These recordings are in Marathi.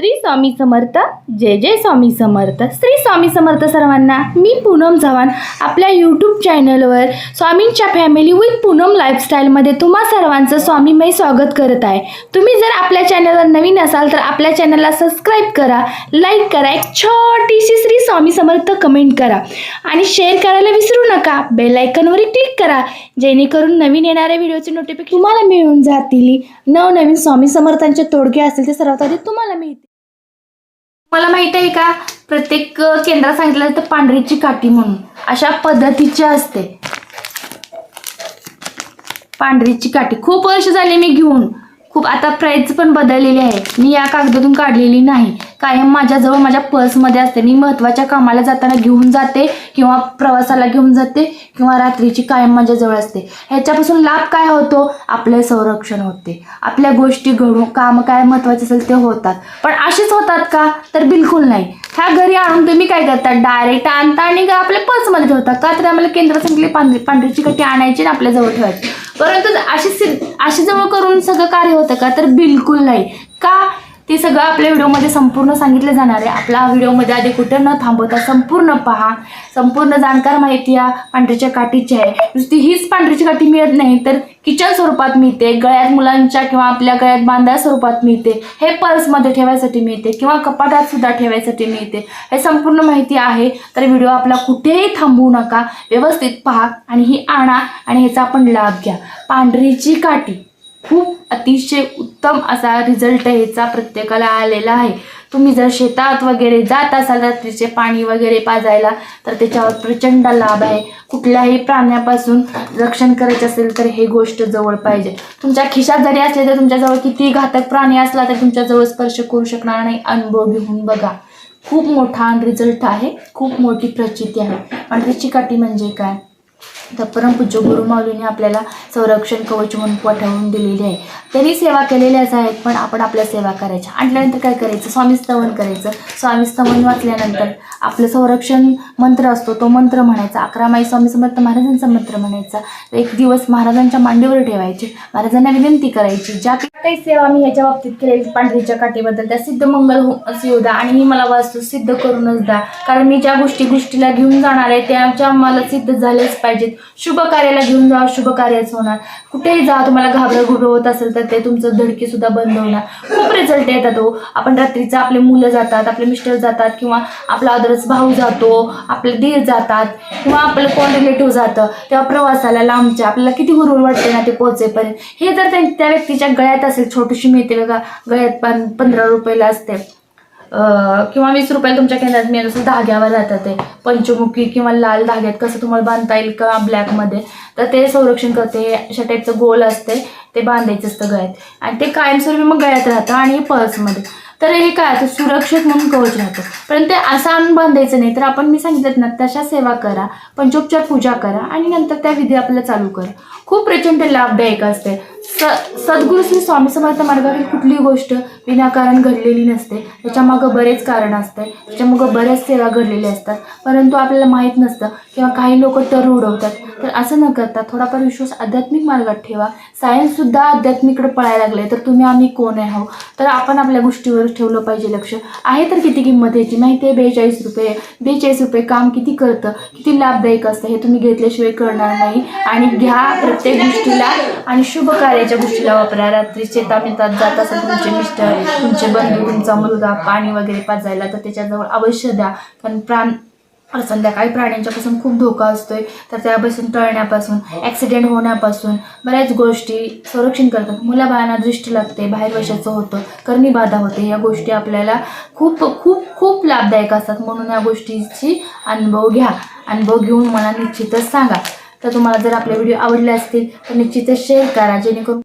श्री स्वामी समर्थ जय जय स्वामी समर्थ. श्री स्वामी समर्थ सर्वांना मी पूनम चव्हाण आपल्या यूट्यूब चॅनलवर स्वामींच्या फॅमिली विथ पूनम लाईफस्टाईलमध्ये तुम्हा सर्वांचं स्वामीमय स्वागत करत आहे. तुम्ही जर आपल्या चॅनलवर नवीन असाल तर आपल्या चॅनलला सबस्क्राईब करा लाईक करा एक छोटीशी श्री स्वामी समर्थ कमेंट करा. आणि शेअर करायला विसरू नका बेल आयकॉनवर क्लिक करा जेणेकरून नवीन येणाऱ्या व्हिडिओचे नोटिफिकेशन तुम्हाला मिळून जातील. नवनवीन स्वामी समर्थांचे तोडगे असतील ते सर्वात आधी तुम्हाला मिळतील. मला माहीत आहे का? प्रत्येक केंद्रात सांगितलं जातं पांढरीची काठी म्हणून. अशा पद्धतीची असते. पांढरीची काठी. खूप वर्ष झाली मी घेऊन. खूप आता प्राईज पण बदललेली आहे. मी या कागदातून काढलेली नाही. कायम माझ्याजवळ माझ्या पर्समध्ये असते. मी महत्त्वाच्या कामाला जाताना घेऊन जाते किंवा प्रवासाला घेऊन जाते किंवा रात्रीची कायम माझ्याजवळ असते. ह्याच्यापासून लाभ काय होतो? आपले संरक्षण होते. आपल्या गोष्टी घडून काम काय महत्त्वाचे असेल ते होतात. पण असेच होतात का? तर बिलकुल नाही. ह्या घरी आणून तुम्ही काय करता? डायरेक्ट आणता आणि आपल्या पर्समध्ये ठेवता. का तर आम्हाला केंद्र सांगितले पांढरी पांढरीची कटी आणायची आणि आपल्या जवळ ठेवायची. परंतु अशी सिद्ध अशी जवळ करून सगळं कार्य होतं का? तर बिलकुल नाही. का? ते सगळं आपल्या व्हिडिओमध्ये संपूर्ण सांगितलं जाणार आहे. आपला व्हिडिओमध्ये आधी कुठं न थांबवता संपूर्ण पहा. संपूर्ण जाणकार माहिती या पांढरीच्या काठीची आहे. नुसती हीच पांढरीची काठी मिळत नाही तर किचन स्वरूपात मिळते गळ्यात मुलांच्या किंवा आपल्या गळ्यात बांधा स्वरूपात मिळते. हे पर्समध्ये ठेवायसाठी मिळते किंवा कपाटात सुद्धा ठेवायसाठी मिळते. हे संपूर्ण माहिती आहे तर व्हिडिओ आपला कुठेही थांबवू नका. व्यवस्थित पहा आणि ही आणा आणि ह्याचा आपण लाभ घ्या. पांढरीची काठी. खूप अतिशय उत्तम असा रिझल्ट ह्याचा प्रत्येकाला आलेला आहे. तुम्ही जर शेतात वगैरे जात असाल रात्रीचे पाणी वगैरे पाजायला तर त्याच्यावर प्रचंड लाभ आहे. कुठल्याही प्राण्यापासून रक्षण करायचे असेल तर हे गोष्ट जवळ पाहिजे. तुमच्या खिशात जरी असले तर तुमच्याजवळ किती घातक प्राणी असला तर तुमच्याजवळ स्पर्श करू शकणार नाही. अनुभव घेऊन बघा. खूप मोठा रिझल्ट आहे. खूप मोठी प्रचिती आहे. पांढरीची काठी म्हणजे काय? तर परमपूज्य गुरुमाऊलीने आपल्याला संरक्षण कवच म्हणून पाठवून दिलेली आहे. त्यांनी सेवा केलेल्याच आहेत पण आपण आपल्या सेवा करायच्या. आणल्यानंतर काय करायचं? स्वामी स्तवन करायचं. स्वामी स्तवन वाचल्यानंतर आपलं संरक्षण मंत्र असतो तो मंत्र म्हणायचा. अकरा माई स्वामी समर्थ महाराजांचा मंत्र म्हणायचा. एक दिवस महाराजांच्या मांडीवर ठेवायचे. महाराजांना विनंती करायची ज्या काही सेवा मी ह्याच्या बाबतीत केलेली पांढरीच्या काठीबद्दल त्या सिद्ध मंगल हो येऊ द्या आणि ही मला वास्तू सिद्ध करूनच द्या. कारण मी ज्या गोष्टी गोष्टीला घेऊन जाणार आहे त्याच्या मला सिद्ध झाल्याच पाहिजेत. शुभ कार्याला घेऊन जा शुभ कार्याचं होणार. कुठेही जा तुम्हाला घाबरं घुबरं होत असेल तर ते तुमचं धडकी सुद्धा बंद होणार. खूप रिझल्ट येतात हो. आपण रात्रीचं आपले मुलं जातात आपले मिस्टर जातात किंवा आपला अदरच भाऊ जातो आपले धीर जातात किंवा आपलं कोण रिलेटिव्ह जातं तेव्हा प्रवासाला लांबच्या आपल्याला किती हुरहुर वाटते ना ते पोहोचेपर्यंत. हे जर त्या व्यक्तीच्या गळ्यात असेल छोटीशी मिळते बघा गळ्यात पण पंधरा रुपयाला असते. किंवा वीस रुपयाला तुमच्या केंद्रात मिळत असेल धाग्यावर राहतात ते. पंचमुखी किंवा लाल धाग्यात कसं तुम्हाला बांधता येईल का ब्लॅकमध्ये तर ते संरक्षण करते अशा टाईपचं गोल असते ते बांधायचं असतं गळ्यात. आणि ते कायमस्वरूपी मग गळ्यात राहतं आणि पर्समध्ये. तर हे काय असतं? सुरक्षित म्हणून कवच राहतं. पण ते असं आणून बांधायचं नाही. तर आपण मी सांगितलं ना तशा सेवा करा पंचोपचार पूजा करा आणि नंतर त्या विधी आपल्याला चालू करा. खूप प्रचंड लाभदायक असते. स सद्गुरू श्री स्वामी समर्थ मार्गातील कुठलीही गोष्ट विनाकारण घडलेली नसते. त्याच्यामागं बरेच कारण असते त्याच्यामागं बऱ्याच सेवा घडलेल्या असतात. परंतु आपल्याला माहीत नसतं किंवा काही लोक तर उडवतात तर असं न करता थोडाफार विश्वास आध्यात्मिक मार्गात ठेवा. सायन्ससुद्धा आध्यात्मिकडे पळायला लागले तर तुम्ही आम्ही कोण आहे हो तर आपण आपल्या गोष्टीवर ठेवलं पाहिजे लक्ष. आहे तर किती किंमत याची? माहिती आहे बेचाळीस रुपये. बेचाळीस रुपये काम किती करतं? किती लाभदायक असतं? हे तुम्ही घेतल्याशिवाय कळणार नाही. आणि घ्या प्रत्येक गोष्टीला आणि शुभ कार्याच्या गोष्टीला वापरा. रात्री शेतामितात जात असेल तुमचे मिस्टर तुमचे बंधू तुमचा मुलगा पाणी वगैरे पाजायला तर त्याच्याजवळ अवश्य द्या. कारण प्राण संध्याकाळी प्राण्यांच्यापासून खूप धोका असतोय. तर त्यापासून टळण्यापासून ॲक्सिडेंट होण्यापासून बऱ्याच गोष्टी संरक्षण करतात. मुलाबाळांना दृष्टी लागते बाहेर वर्षाचं होतं करणी बाधा होते या गोष्टी आपल्याला खूप खूप खूप लाभदायक असतात. म्हणून या गोष्टीची अनुभव घ्या. अनुभव घेऊन मला निश्चितच सांगा. तर तुम्हाला जर आपले व्हिडिओ आवडले असतील तर निश्चितच शेअर करा जेणेकरून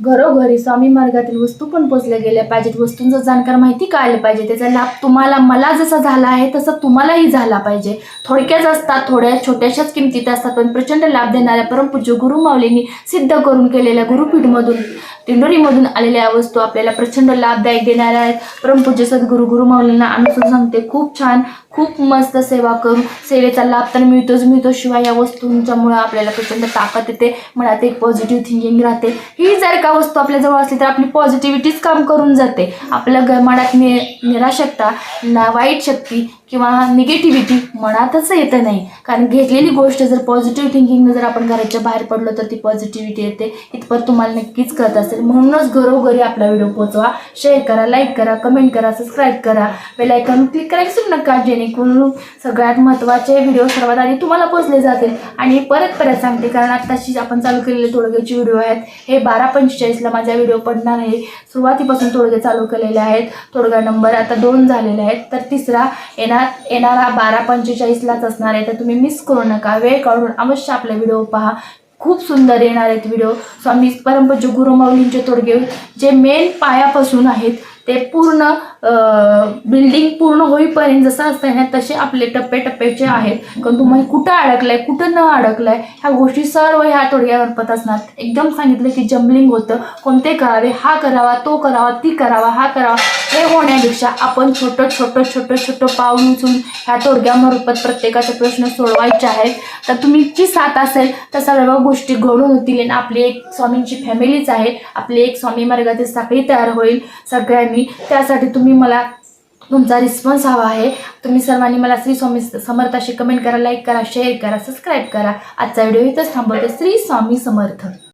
घरोघरी स्वामी मार्गातील वस्तू पण पोचल्या गेल्या पाहिजेत. वस्तूंचं जाणकार माहिती कळायला पाहिजे. त्याचा लाभ तुम्हाला मला जसा झाला आहे तसा तुम्हालाही झाला पाहिजे. थोडक्याच असतात थोड्या छोट्याशाच किमतीत असतात पण प्रचंड लाभ देणाऱ्या परमपूज्य गुरुमावलींनी सिद्ध करून केलेल्या गुरुपीठमधून दिंडोरीमधून आलेल्या या वस्तू आपल्याला प्रचंड लाभदायक देणाऱ्या आहेत. परमपूज्य सद्गुरू गुरु माऊलींना अनुसरून सांगते खूप छान खूप मस्त सेवा करून सेवेचा लाभ तर मिळतोच मिळतो. शिवाय या वस्तूंच्यामुळं आपल्याला प्रचंड ताकद येते. मनात एक पॉझिटिव्ह थिंकिंग राहते. ही जर का वस्तू आपल्याजवळ असली तर आपली पॉझिटिव्हिटीच काम करून जाते. आपल्या ग- मनात नि निराशकता ना वाईट शक्ती किंवा निगेटिव्हिटी मनातच येतं नाही. कारण घेतलेली गोष्ट जर पॉझिटिव्ह थिंकिंगनं जर आपण घराच्या बाहेर पडलो तर ती पॉझिटिव्हिटी येते. इतपत तुम्हाला नक्कीच कळत असेल. म्हणूनच घरोघरी आपला व्हिडिओ पोचवा शेअर करा लाईक करा कमेंट करा सबस्क्राईब करा. बेल आयकॉन क्लिक करायला विसरू नका. जेणेकरून सगळ्यात महत्त्वाचे व्हिडिओ सर्वात आधी तुम्हाला पोहोचले जातील. आणि परत परत सांगते कारण आत्ताशी आपण चालू केलेले तोडग्याचे व्हिडिओ आहेत. हे बारा पंचेचाळीसला माझा व्हिडिओ पडणार आहे. सुरुवातीपासून तोडगे चालू केलेले आहेत. तोडगा नंबर आता दोन झालेले आहेत. तर तिसरा येणार येणारा बारा पंचेचाळीसलाच असणार आहे तर तुम्ही मिस करू नका. वेळ काढून अवश्य आपला व्हिडिओ पहा. खूप सुंदर येणार आहेत व्हिडिओ स्वामी परमपूज्य गुरुमाऊलींचे तोडगे. जे मेन पायापासून आहेत ते पूर्ण बिल्डिंग पूर्ण होईपर्यंत जसं असतं ना तसे आपले टप्पे टप्प्याचे आहेत. कारण तुम्ही कुठं अडकलाय कुठं न अडकलाय ह्या गोष्टी सर्व ह्या तोडग्यामार्फत असणार. एकदम सांगितलं की जम्बलिंग होतं. कोणते करावे? हा करावा तो करावा ती करावा हा करावा. हे होण्यापेक्षा आपण छोटं छोटं छोटं छोटं पाऊल उचलून ह्या तोडग्यामार्फत प्रत्येकाचे प्रश्न सोडवायचे आहेत. तर तुम्ही जी साथ असेल तर सर्व गोष्टी घडून होतील आणि आपली एक स्वामींची फॅमिलीच आहे. आपली एक स्वामी मार्गाची साखळी तयार होईल सगळ्यांनी. त्यासाठी तुम्ही मला तुमचा रिस्पॉन्स हवा आहे. तुम्ही सर्वांनी मला श्री स्वामी समर्थाशी कमेंट करा लाईक करा शेअर करा सबस्क्राईब करा. आजचा व्हिडिओ इथंच थांबवतो. श्री स्वामी समर्थ.